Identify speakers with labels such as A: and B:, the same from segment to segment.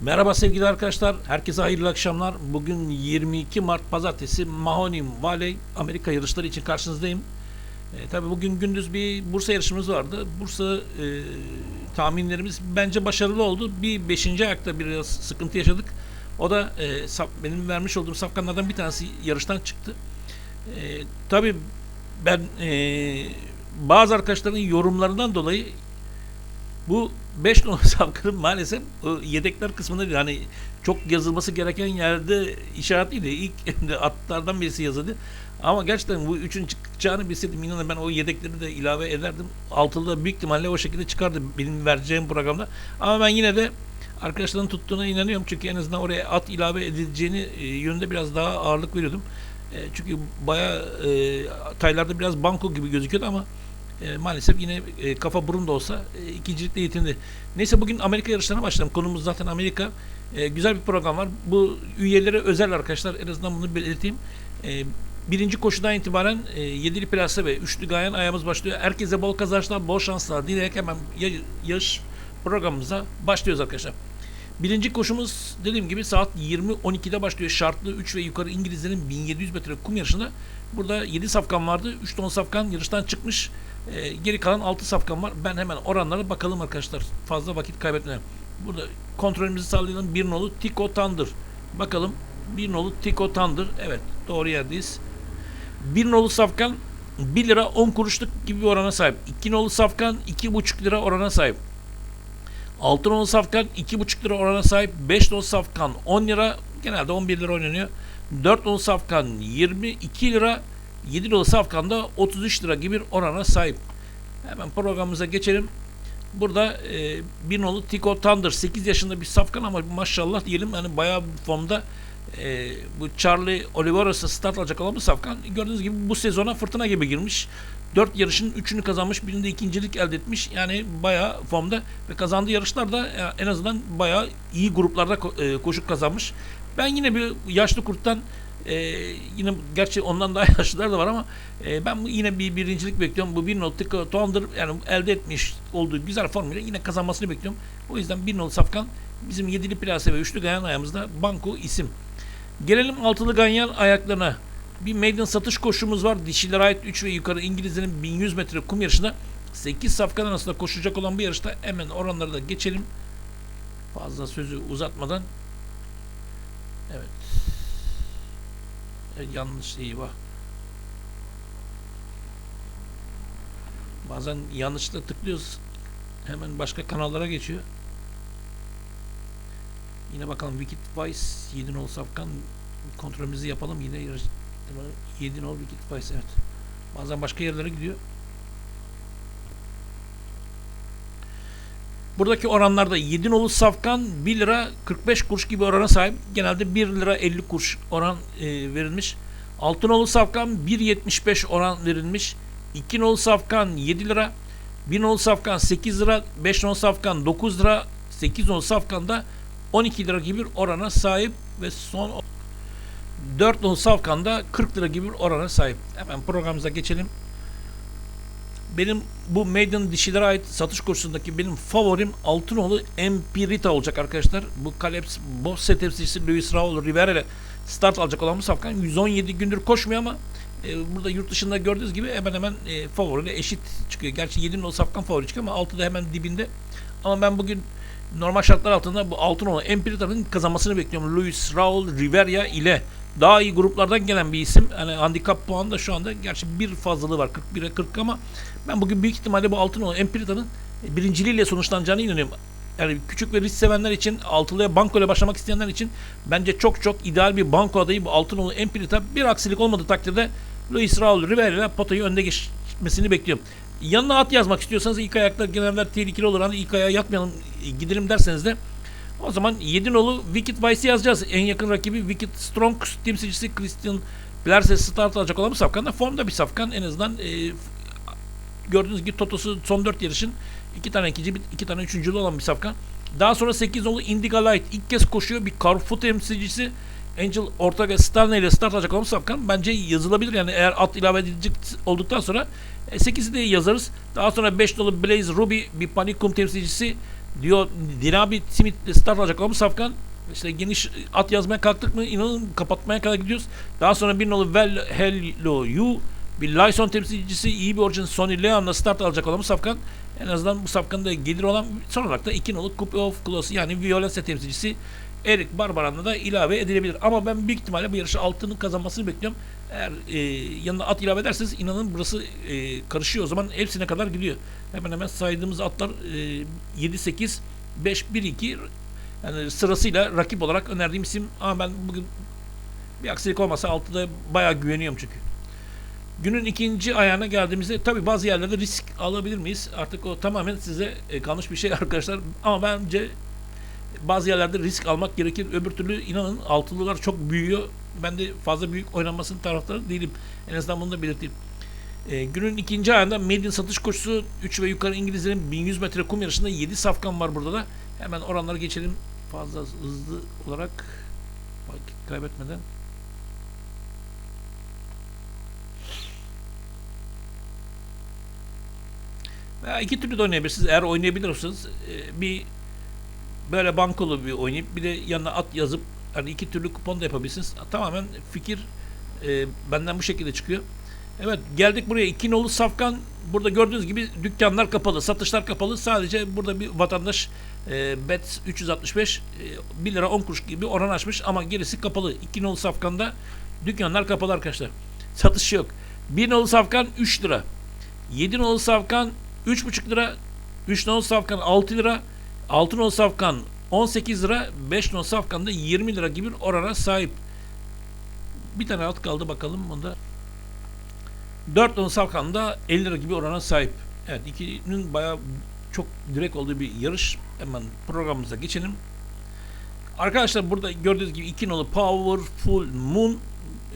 A: Merhaba sevgili arkadaşlar. Herkese hayırlı akşamlar. Bugün 22 Mart Pazartesi Mahoney Valley Amerika yarışları için karşınızdayım. E, tabii bugün gündüz bir Bursa yarışımız vardı. Bursa e, tahminlerimiz bence başarılı oldu. Bir 5. ayakta biraz sıkıntı yaşadık. O da e, saf- benim vermiş olduğum safkanlardan bir tanesi yarıştan çıktı. E, tabii ben e, bazı arkadaşların yorumlarından dolayı bu 5 numara safkanın maalesef yedekler kısmında değil. Hani çok yazılması gereken yerde işaretliydi. İlk atlardan birisi yazıldı. Ama gerçekten bu üçün çıkacağını bilseydim inanın ben o yedekleri de ilave ederdim. Altılı büyük ihtimalle o şekilde çıkardı benim vereceğim programda. Ama ben yine de arkadaşların tuttuğuna inanıyorum. Çünkü en azından oraya at ilave edileceğini e, yönünde biraz daha ağırlık veriyordum. E, çünkü bayağı e, taylarda biraz banko gibi gözüküyordu ama e, maalesef yine e, kafa burun da olsa e, ikincilikle yetindi. Neyse bugün Amerika yarışlarına başlayalım. Konumuz zaten Amerika. E, güzel bir program var. Bu üyelere özel arkadaşlar. En azından bunu belirteyim. E, birinci koşudan itibaren e, yedili plase ve üçlü gayen ayağımız başlıyor. Herkese bol kazançlar, bol şanslar dileyerek hemen ya- yarış programımıza başlıyoruz arkadaşlar. Birinci koşumuz dediğim gibi saat 20.12'de başlıyor. Şartlı 3 ve yukarı İngilizlerin 1700 metre kum yarışında. Burada 7 safkan vardı. 3 ton safkan yarıştan çıkmış. Ee, geri kalan 6 safkan var. Ben hemen oranlara bakalım arkadaşlar. Fazla vakit kaybetmeden. Burada kontrolümüzü sağlayalım. Bir nolu Tico Thunder. Bakalım. Bir nolu Tico Thunder. Evet doğru yerdeyiz. Bir nolu safkan 1 lira 10 kuruşluk gibi bir orana sahip. 2 nolu safkan 2,5 lira orana sahip. 6 nolu safkan 2,5 lira orana sahip. 5 nolu safkan 10 lira. Genelde 11 lira oynanıyor. 4 nolu safkan 22 lira. 7 nolu safkan da 33 lira gibi bir orana sahip. Hemen programımıza geçelim. Burada e, bir nolu Tico Thunder 8 yaşında bir safkan ama maşallah diyelim yani bayağı bir formda e, bu Charlie Oliveira'sı start alacak olan bir safkan. Gördüğünüz gibi bu sezona fırtına gibi girmiş. 4 yarışın 3'ünü kazanmış, birinde ikincilik elde etmiş. Yani bayağı formda ve kazandığı yarışlarda e, en azından bayağı iyi gruplarda e, koşup kazanmış. Ben yine bir yaşlı kurttan e, yine gerçi ondan daha yaşlılar da var ama e, ben yine bir birincilik bekliyorum. Bu bir not Tico Thunder yani elde etmiş olduğu güzel formuyla yine kazanmasını bekliyorum. O yüzden bir not Safkan bizim yedili plase ve üçlü gayan ayağımızda banko isim. Gelelim altılı ganyan ayaklarına. Bir maiden satış koşumuz var. Dişilere ait 3 ve yukarı İngilizlerin 1100 metre kum yarışında 8 safkan arasında koşacak olan bu yarışta hemen oranları da geçelim. Fazla sözü uzatmadan. Evet. Evet, yanlış eyvah. Bazen yanlışlıkla tıklıyoruz. Hemen başka kanallara geçiyor. Yine bakalım Wicked Vice 7 nol safkan kontrolümüzü yapalım. Yine yarış 7 nol Wicked Vice evet. Bazen başka yerlere gidiyor. Buradaki oranlarda 7 nolu safkan 1 lira 45 kuruş gibi orana sahip. Genelde 1 lira 50 kuruş oran e, verilmiş. 6 nolu safkan 1.75 oran verilmiş. 2 nolu safkan 7 lira. 1 nolu safkan 8 lira. 5 nolu safkan 9 lira. 8 nolu safkan da 12 lira gibi bir orana sahip ve son 4 nolu safkan da 40 lira gibi bir orana sahip. Hemen programımıza geçelim. Benim bu Maiden dişilere ait satış kursundaki benim favorim Altınoğlu Empirita olacak arkadaşlar. Bu Kaleps Bosse temsilcisi Luis Raul Rivera ile start alacak olan bu safkan 117 gündür koşmuyor ama e, burada yurt dışında gördüğünüz gibi hemen hemen e, favoriyle eşit çıkıyor. Gerçi 7 nolu safkan favori çıkıyor ama 6 da hemen dibinde. Ama ben bugün normal şartlar altında bu Altınoğlu Empirita'nın kazanmasını bekliyorum. Luis Raul Rivera ile daha iyi gruplardan gelen bir isim. Hani handikap puanı da şu anda gerçi bir fazlalığı var 41'e 40 ama ben bugün büyük ihtimalle bu Altınoğlu Empirita'nın birinciliğiyle sonuçlanacağına inanıyorum. Yani küçük ve risk sevenler için, altılıya banko ile başlamak isteyenler için bence çok çok ideal bir banko adayı bu Altınoğlu Empirita. Bir aksilik olmadığı takdirde Luis Raul Rivera ile potayı önde geçmesini bekliyorum. Yanına at yazmak istiyorsanız ilk ayaklar genelde tehlikeli olur. Hani ilk ayağa yatmayalım gidelim derseniz de o zaman 7 nolu Wicked Vice'i yazacağız. En yakın rakibi Wicked Strong temsilcisi Christian Blerse start alacak olan bir safkan da formda bir safkan. En azından e, gördüğünüz gibi Toto'su son 4 yarışın iki tane ikinci, bir- iki tane üçüncülü olan bir safkan. Daha sonra 8 nolu Indigo Light ilk kez koşuyor. Bir Carrefour temsilcisi Angel Ortega Stanley ile start alacak olan bir safkan. Bence yazılabilir yani eğer at ilave edilecek olduktan sonra 8'i de yazarız. Daha sonra 5 nolu Blaze Ruby bir Panikum temsilcisi Diyor Dinabi Smith start alacak bu safkan işte geniş at yazmaya kalktık mı inanın kapatmaya kadar gidiyoruz. Daha sonra bir nolu Well Hello You bir Lyson temsilcisi iyi bir orijin Sonny Leon'la start alacak olan bu safkan en azından bu safkanın da gelir olan son olarak da iki nolu Coupe of Claws yani Violenza temsilcisi Eric Barbaran'la da ilave edilebilir. Ama ben büyük ihtimalle bu yarışı altının kazanmasını bekliyorum. Eğer e, yanına at ilave ederseniz inanın burası e, karışıyor. O zaman hepsine kadar gidiyor. Hemen hemen saydığımız atlar e, 7, 8, 5, 1, 2 yani sırasıyla rakip olarak önerdiğim isim ama ben bugün bir aksilik olmasa altıda bayağı güveniyorum çünkü. Günün ikinci ayağına geldiğimizde tabi bazı yerlerde risk alabilir miyiz? Artık o tamamen size e, kalmış bir şey arkadaşlar. Ama bence bazı yerlerde risk almak gerekir. Öbür türlü inanın altılılar çok büyüyor. Ben de fazla büyük oynanmasının taraftarı değilim. En azından bunu da belirteyim. E, günün ikinci ayında Medin satış koşusu 3 ve yukarı İngilizlerin 1100 metre kum yarışında 7 safkan var burada da. Hemen oranlara geçelim. Fazla hızlı olarak vakit kaybetmeden. Veya iki türlü de oynayabilirsiniz. Eğer oynayabilirsiniz e, bir böyle bankolu bir oynayıp bir de yanına at yazıp hani iki türlü kupon da yapabilirsiniz. Tamamen fikir e, benden bu şekilde çıkıyor. Evet geldik buraya. İki nolu safkan. Burada gördüğünüz gibi dükkanlar kapalı, satışlar kapalı. Sadece burada bir vatandaş e, bet 365 e, 1 lira 10 kuruş gibi oran açmış ama gerisi kapalı. İki nolu safkanda dükkanlar kapalı arkadaşlar. Satış yok. Bir nolu safkan 3 lira. 7 nolu safkan 3,5 lira. 3 nolu safkan 6 lira. 6 nolu safkan 18 lira. 5 nolu safkan da 20 lira gibi orana sahip. Bir tane alt kaldı bakalım bunda. 4 nolu safkan da 50 lira gibi orana sahip. Evet ikinin bayağı çok direkt olduğu bir yarış. Hemen programımıza geçelim. Arkadaşlar burada gördüğünüz gibi 2 nolu Powerful Moon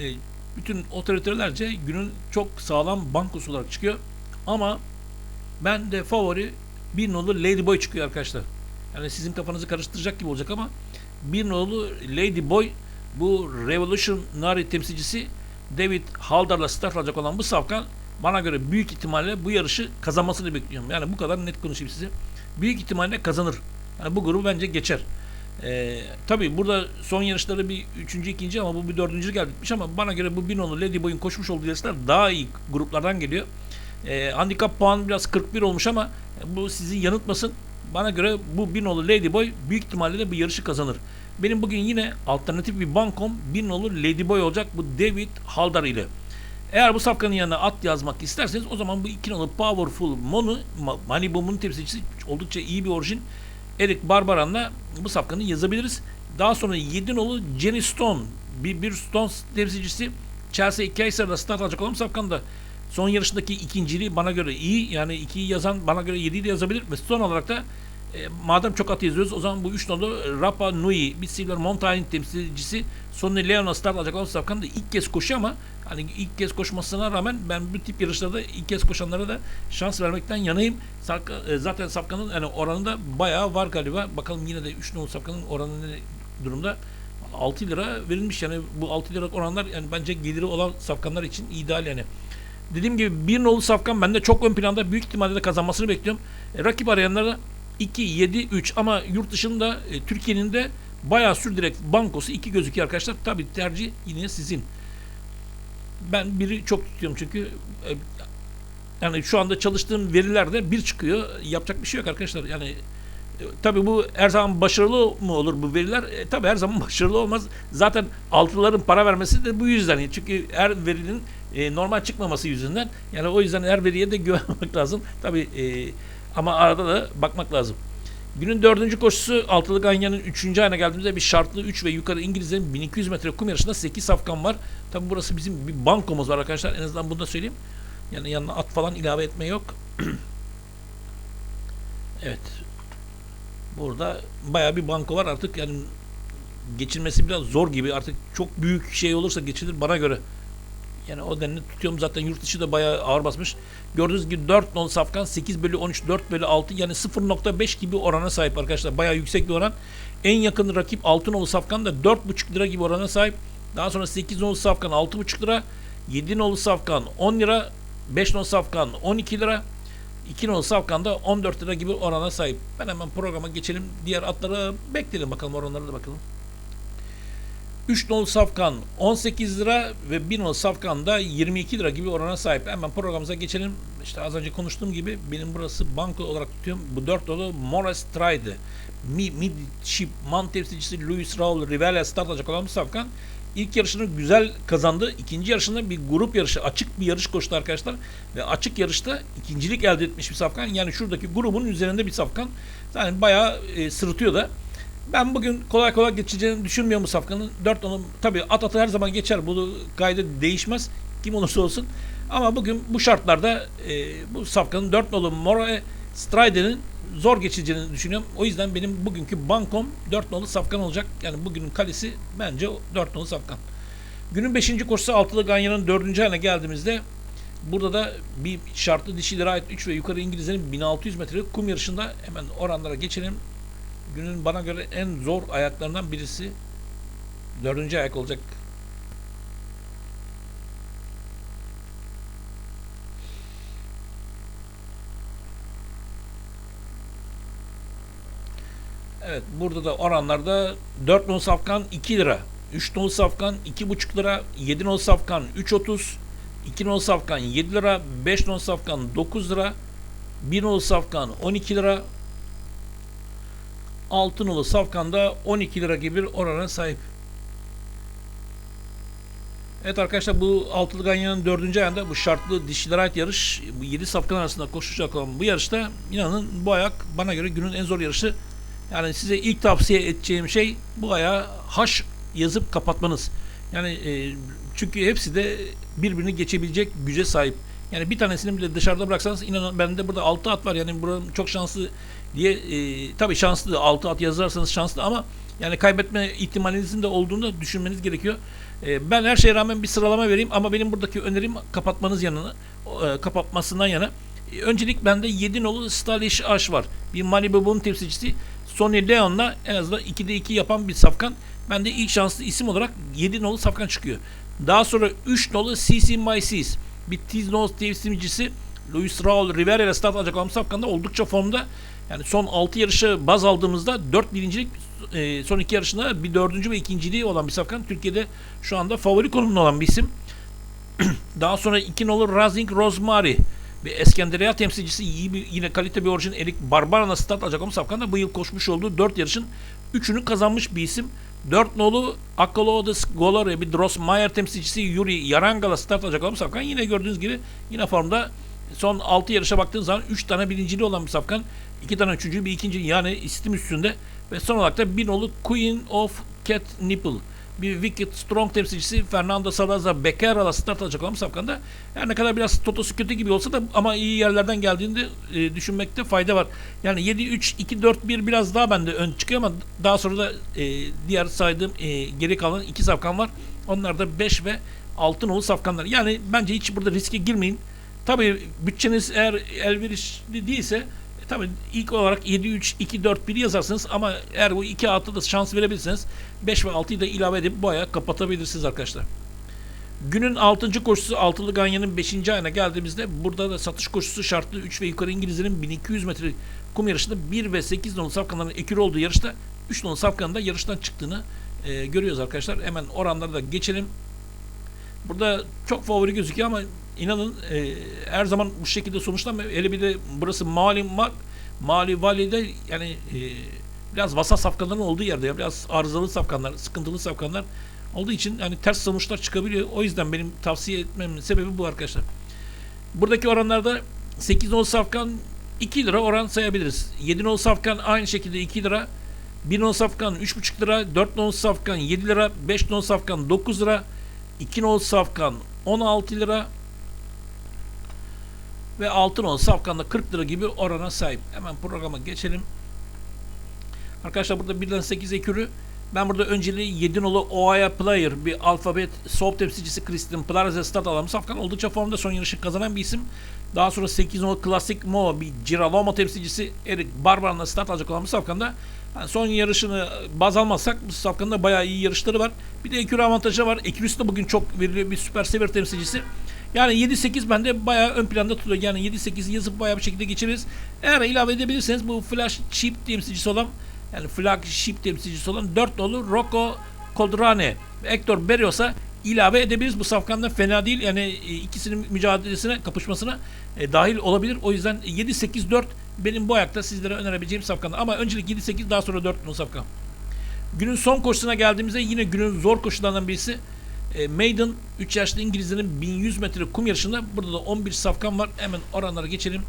A: e, bütün otoritelerce günün çok sağlam bankosu olarak çıkıyor. Ama ben de favori bir nolu Ladyboy çıkıyor arkadaşlar. Yani sizin kafanızı karıştıracak gibi olacak ama bir nolu Ladyboy bu Revolutionary temsilcisi David Haldar'la start alacak olan bu safkan bana göre büyük ihtimalle bu yarışı kazanmasını bekliyorum. Yani bu kadar net konuşayım size. Büyük ihtimalle kazanır. Yani bu grubu bence geçer. Ee, tabii burada son yarışları bir üçüncü, ikinci ama bu bir dördüncü gelmiş ama bana göre bu bir nolu Ladyboy'un koşmuş olduğu yarışlar daha iyi gruplardan geliyor. Ee, handikap puan biraz 41 olmuş ama bu sizi yanıltmasın. Bana göre bu bir nolu Ladyboy büyük ihtimalle de bu yarışı kazanır. Benim bugün yine alternatif bir bankom bir nolu Ladyboy olacak bu David Haldar ile. Eğer bu safkanın yanına at yazmak isterseniz o zaman bu iki nolu Powerful Mon'u Manibum'un temsilcisi oldukça iyi bir orijin Eric Barbaran'la bu safkanı yazabiliriz. Daha sonra 7 nolu Jenny Stone bir, bir Stone temsilcisi Chelsea Kaiser'la start alacak olan safkan da son yarışındaki ikinciliği bana göre iyi. Yani 2'yi yazan bana göre 7'yi de yazabilir ve son olarak da e, madem çok at yazıyoruz o zaman bu 3 nolu Rapa Nui bir Silver Mountain temsilcisi Sonny Leon'a start alacak olan safkan da ilk kez koşuyor ama hani ilk kez koşmasına rağmen ben bu tip yarışlarda ilk kez koşanlara da şans vermekten yanayım. Zaten Safkan'ın yani oranında bayağı var galiba. Bakalım yine de 3 nolu Safkan'ın oranı ne durumda? 6 lira verilmiş yani bu 6 lira oranlar yani bence geliri olan safkanlar için ideal yani. Dediğim gibi bir nolu safkan bende çok ön planda büyük ihtimalle de kazanmasını bekliyorum. E, rakip arayanlara 2, 7, 3 ama yurt dışında e, Türkiye'nin de bayağı sürdürek bankosu 2 gözüküyor arkadaşlar. Tabi tercih yine sizin. Ben biri çok tutuyorum çünkü e, yani şu anda çalıştığım verilerde bir çıkıyor. Yapacak bir şey yok arkadaşlar. Yani e, tabii bu her zaman başarılı mı olur bu veriler? E, tabii her zaman başarılı olmaz. Zaten altıların para vermesi de bu yüzden. Çünkü her verinin e, normal çıkmaması yüzünden. Yani o yüzden her veriye de güvenmek lazım. Tabii e, ama arada da bakmak lazım. Günün dördüncü koşusu Altılı Ganyan'ın üçüncü ayına geldiğimizde bir şartlı 3 ve yukarı İngilizlerin 1200 metre kum yarışında 8 safkan var. Tabi burası bizim bir bankomuz var arkadaşlar. En azından bunu da söyleyeyim. Yani yanına at falan ilave etme yok. evet. Burada baya bir banko var artık yani geçilmesi biraz zor gibi. Artık çok büyük şey olursa geçilir bana göre. Yani o denli tutuyorum zaten yurt dışı da bayağı ağır basmış. Gördüğünüz gibi 4 non safkan 8 bölü 13 4 bölü 6 yani 0.5 gibi orana sahip arkadaşlar. Bayağı yüksek bir oran. En yakın rakip 6 nolu safkan da 4.5 lira gibi orana sahip. Daha sonra 8 nolu safkan 6.5 lira. 7 nolu safkan 10 lira. 5 nolu safkan 12 lira. 2 nolu Safkan'da 14 lira gibi orana sahip. Ben hemen programa geçelim. Diğer atlara bekleyelim bakalım oranlara da bakalım. 3 nolu Safkan 18 lira ve 1 nolu Safkan da 22 lira gibi orana sahip. Hemen programımıza geçelim. İşte az önce konuştuğum gibi benim burası banko olarak tutuyorum. Bu 4 nolu Morris Tride. Mi, midshipman temsilcisi Luis Raul Rivera start alacak olan bu Safkan. İlk yarışını güzel kazandı. İkinci yarışında bir grup yarışı, açık bir yarış koştu arkadaşlar. Ve açık yarışta ikincilik elde etmiş bir Safkan. Yani şuradaki grubun üzerinde bir Safkan. Yani bayağı e, sırıtıyor da. Ben bugün kolay kolay geçeceğini düşünmüyorum bu safkanın. 4 onu tabii at atı her zaman geçer. Bu kaydı değişmez. Kim olursa olsun. Ama bugün bu şartlarda e, bu safkanın 4 nolu Mora Strider'in zor geçeceğini düşünüyorum. O yüzden benim bugünkü bankom 4 nolu safkan olacak. Yani bugünün kalesi bence 4 nolu safkan. Günün 5. koşusu altılı Ganyan'ın 4. haline geldiğimizde burada da bir şartlı dişilere ait 3 ve yukarı İngilizlerin 1600 metrelik kum yarışında hemen oranlara geçelim günün bana göre en zor ayaklarından birisi dördüncü ayak olacak. Evet burada da oranlarda 4 non safkan 2 lira. 3 non safkan 2,5 lira. 7 non safkan 3.30. 2 non safkan 7 lira. 5 non safkan 9 lira. 1 non safkan 12 lira. Altınolu Safkan'da 12 lira gibi bir orana sahip. Evet arkadaşlar bu altılı ganyanın dördüncü ayında bu şartlı dişilere ait yarış bu 7 safkan arasında koşacak olan bu yarışta inanın bu ayak bana göre günün en zor yarışı. Yani size ilk tavsiye edeceğim şey bu ayağı haş yazıp kapatmanız. Yani e, çünkü hepsi de birbirini geçebilecek güce sahip. Yani bir tanesini bile dışarıda bıraksanız inanın bende burada 6 at var. Yani buranın çok şanslı diye e, tabii şanslı 6 at yazarsanız şanslı ama yani kaybetme ihtimalinizin de olduğunu düşünmeniz gerekiyor. E, ben her şeye rağmen bir sıralama vereyim ama benim buradaki önerim kapatmanız yanına e, kapatmasından yana. E, öncelik bende 7 nolu Stylish Ash var. Bir Malibu Boom temsilcisi Sonny Leon'la en azından 2'de 2 yapan bir safkan. Bende ilk şanslı isim olarak 7 nolu safkan çıkıyor. Daha sonra 3 nolu CC My Seas. Bir Tiznos temsilcisi Luis Raul Rivera start alacak olan safkanda oldukça formda. Yani son 6 yarışı baz aldığımızda 4 birincilik e, son 2 yarışında bir dördüncü ve ikinciliği olan bir safkan. Türkiye'de şu anda favori konumunda olan bir isim. Daha sonra 2 nolu Razing Rosemary bir Eskenderiya temsilcisi iyi bir, yine kalite bir orijin Erik Barbara'na start alacak olan safkan da bu yıl koşmuş olduğu 4 yarışın 3'ünü kazanmış bir isim. 4 nolu Akolodes Golore bir Drosmayer temsilcisi Yuri Yarangala start alacak olan safkan. Yine gördüğünüz gibi yine formda son 6 yarışa baktığınız zaman 3 tane birinciliği olan bir safkan. 2 tane üçüncü bir ikinci yani istim üstünde. Ve son olarak da bir nolu Queen of Cat Nipple bir Wicked Strong temsilcisi Fernando Salazar Becerra'la start alacak olan safkanda her ne kadar biraz totosu kötü gibi olsa da ama iyi yerlerden geldiğini e, düşünmekte fayda var. Yani 7-3-2-4-1 biraz daha bende ön çıkıyor ama daha sonra da e, diğer saydığım e, geri kalan iki safkan var. Onlar da 5 ve 6 nolu safkanlar. Yani bence hiç burada riske girmeyin. Tabii bütçeniz eğer elverişli değilse Tabii ilk olarak 7-3-2-4-1 yazarsınız ama eğer bu iki atı da şans verebilirseniz 5 ve 6'yı da ilave edip bu kapatabilirsiniz arkadaşlar. Günün 6. koşusu Altılı Ganyan'ın 5. ayına geldiğimizde burada da satış koşusu şartlı 3 ve yukarı İngilizlerin 1200 metre kum yarışında 1 ve 8 nolu safkanların ekürü olduğu yarışta 3 nolu safkanın da yarıştan çıktığını e, görüyoruz arkadaşlar. Hemen oranları da geçelim. Burada çok favori gözüküyor ama inanın e, her zaman bu şekilde sonuçlanmıyor. Hele bir de burası Mali Mar Mali Vali'de yani e, biraz vasat safkanların olduğu yerde ya biraz arızalı safkanlar, sıkıntılı safkanlar olduğu için yani ters sonuçlar çıkabiliyor. O yüzden benim tavsiye etmemin sebebi bu arkadaşlar. Buradaki oranlarda 8 nol safkan 2 lira oran sayabiliriz. 7 nol safkan aynı şekilde 2 lira. 1 nol safkan 3,5 lira. 4 nol safkan 7 lira. 5 nol safkan 9 lira. 2 nol safkan 16 lira ve altın on safkanda 40 lira gibi orana sahip. Hemen programa geçelim. Arkadaşlar burada birden 8 ekürü. Ben burada önceliği 7 nolu Oaya Player bir alfabet soğuk temsilcisi Kristin Plaza start alan safkan oldukça formda son yarışı kazanan bir isim. Daha sonra 8 nolu Classic Mo bir Girolamo temsilcisi Erik Barbaran'la start alacak olan safkanda yani son yarışını baz almazsak safkanda bayağı iyi yarışları var. Bir de ekürü avantajı var. Ekürüsü de bugün çok veriliyor bir süper sever temsilcisi. Yani 7-8 bende bayağı ön planda tutuyor. Yani 7-8'i yazıp bayağı bir şekilde geçebiliriz. Eğer ilave edebilirseniz bu flash chip temsilcisi olan yani flagship temsilcisi olan 4 dolu Rocco Coldrane Hector Berrios'a ilave edebiliriz. Bu safkanda fena değil. Yani e, ikisinin mücadelesine, kapışmasına e, dahil olabilir. O yüzden 7-8-4 benim bu ayakta sizlere önerebileceğim safkanda. Ama öncelik 7-8 daha sonra 4 nolu safkan. Günün son koşusuna geldiğimizde yine günün zor koşularından birisi e, Maiden 3 yaşlı İngilizlerin 1100 metre kum yarışında. Burada da 11 safkan var. Hemen oranlara geçelim.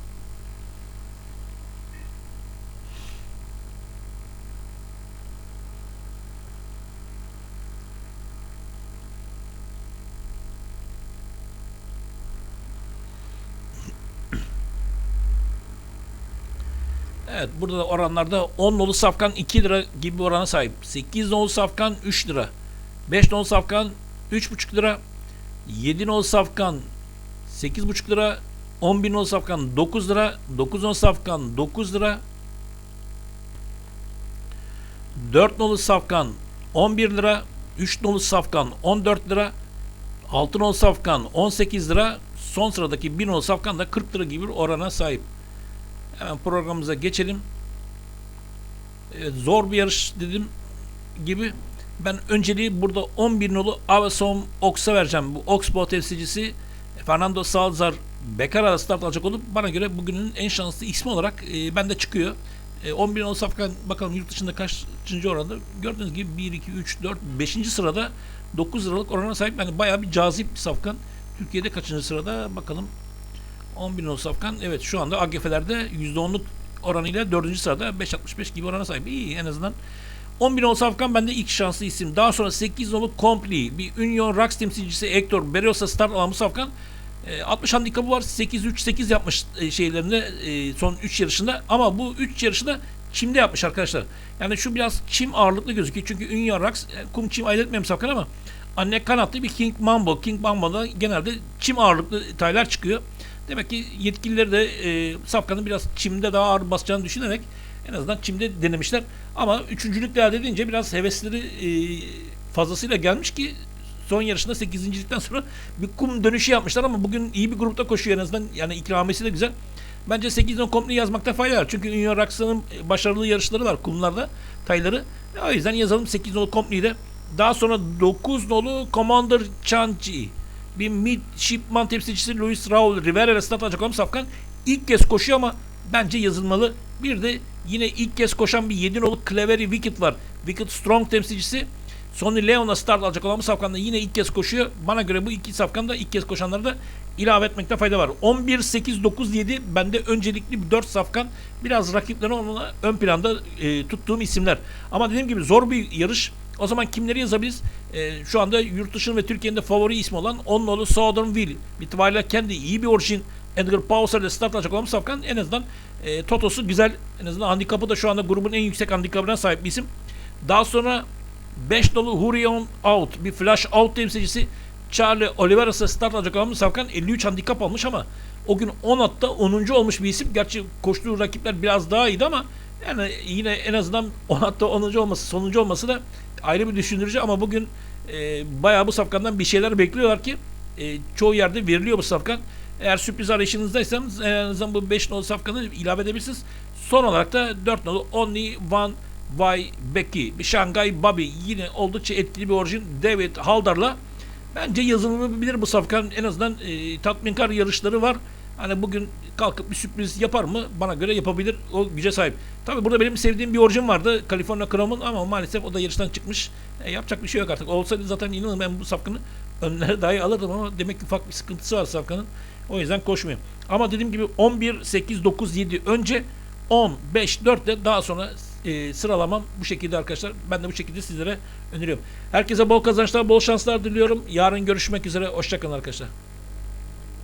A: Evet burada da oranlarda 10 nolu safkan 2 lira gibi bir orana sahip. 8 nolu safkan 3 lira. 5 nolu safkan 3,5 lira. 7 nolu safkan 8,5 lira. 11 nolu safkan 9 lira. 9 nolu safkan 9 lira. 4 nolu safkan 11 lira. 3 nolu safkan 14 lira. 6 nolu safkan 18 lira. Son sıradaki 1 nolu safkan da 40 lira gibi bir orana sahip. Hemen programımıza geçelim. Evet, zor bir yarış dedim gibi. Ben önceliği burada 11 nolu Avasom Ox'a vereceğim. Bu Oxbow temsilcisi Fernando Salazar Becerra start alacak olup bana göre bugünün en şanslı ismi olarak e, bende çıkıyor. E, 11 nolu Safkan bakalım yurt dışında kaçıncı oranda? Gördüğünüz gibi 1, 2, 3, 4, 5. sırada 9 liralık orana sahip. Yani bayağı bir cazip bir Safkan. Türkiye'de kaçıncı sırada bakalım. 10 bin safkan evet şu anda AGF'lerde %10'luk oranıyla 4. sırada 5.65 gibi orana sahip. İyi en azından. 10 bin safkan bende ilk şanslı isim. Daha sonra 8 nolu Compli. Bir Union Rocks temsilcisi Hector Berrios'a start alan bu safkan. E, 60 handikapı var. 8-3-8 yapmış e, şeylerinde e, son 3 yarışında. Ama bu 3 yarışı da çimde yapmış arkadaşlar. Yani şu biraz çim ağırlıklı gözüküyor. Çünkü Union Rocks e, kum çim ayırt etmiyorum safkan ama anne kanatlı bir King Mambo. King Mambo'da genelde çim ağırlıklı taylar çıkıyor. Demek ki yetkilileri de e, Safkan'ın biraz çimde daha ağır basacağını düşünerek en azından çimde denemişler. Ama üçüncülük elde edince biraz hevesleri e, fazlasıyla gelmiş ki son yarışında 8. sonra bir kum dönüşü yapmışlar ama bugün iyi bir grupta koşuyor en azından. Yani ikramiyesi de güzel. Bence 8 nolu kompli yazmakta fayda var. Çünkü Union Raksa'nın başarılı yarışları var kumlarda, tayları. O yüzden yazalım 8 nolu kompliyi de. Daha sonra 9 nolu Commander Chanchi bir midshipman temsilcisi Luis Raul Rivera ile start alacak olan Safkan ilk kez koşuyor ama bence yazılmalı. Bir de yine ilk kez koşan bir 7 nolu Clevery Wicked var. Wicked Strong temsilcisi Sonny Leon'a start alacak olan bu safkanda yine ilk kez koşuyor. Bana göre bu iki safkanda ilk kez koşanları da ilave etmekte fayda var. 11, 8, 9, 7 bende öncelikli bir 4 safkan. Biraz rakiplerin onunla ön planda e, tuttuğum isimler. Ama dediğim gibi zor bir yarış. O zaman kimleri yazabiliriz? E, şu anda yurt dışının ve Türkiye'nin de favori ismi olan 10 nolu Southernville. İtibariyle kendi iyi bir orijin. Edgar Pauser ile start alacak olan Safkan en azından e, Totosu güzel. En azından handikapı da şu anda grubun en yüksek handikapına sahip bir isim. Daha sonra 5 dolu Hurion Out. Bir flash out temsilcisi Charlie Oliveira'sa start alacak olan Safkan 53 handikap almış ama o gün 10 atta 10. olmuş bir isim. Gerçi koştuğu rakipler biraz daha iyiydi ama yani yine en azından 10 hatta 10. olması, sonuncu olması da ayrı bir düşündürücü ama bugün e, bayağı bu safkandan bir şeyler bekliyorlar ki e, çoğu yerde veriliyor bu safkan. Eğer sürpriz arayışınızdaysanız en bu 5 nolu safkanı ilave edebilirsiniz. Son olarak da 4 nolu Only One Why Becky, Shanghai Bobby yine oldukça etkili bir orijin David Haldar'la bence yazılabilir bu safkan. En azından e, tatminkar yarışları var. Hani bugün kalkıp bir sürpriz yapar mı? Bana göre yapabilir. O güce sahip. Tabii burada benim sevdiğim bir orijin vardı. California Chrome'un ama maalesef o da yarıştan çıkmış. E, yapacak bir şey yok artık. Olsaydı zaten inanın ben bu safkanı önlere dahi alırdım ama demek ki ufak bir sıkıntısı var safkanın. O yüzden koşmuyor. Ama dediğim gibi 11, 8, 9, 7 önce 10, 5, 4 de daha sonra e, sıralamam bu şekilde arkadaşlar. Ben de bu şekilde sizlere öneriyorum. Herkese bol kazançlar, bol şanslar diliyorum. Yarın görüşmek üzere. Hoşçakalın arkadaşlar.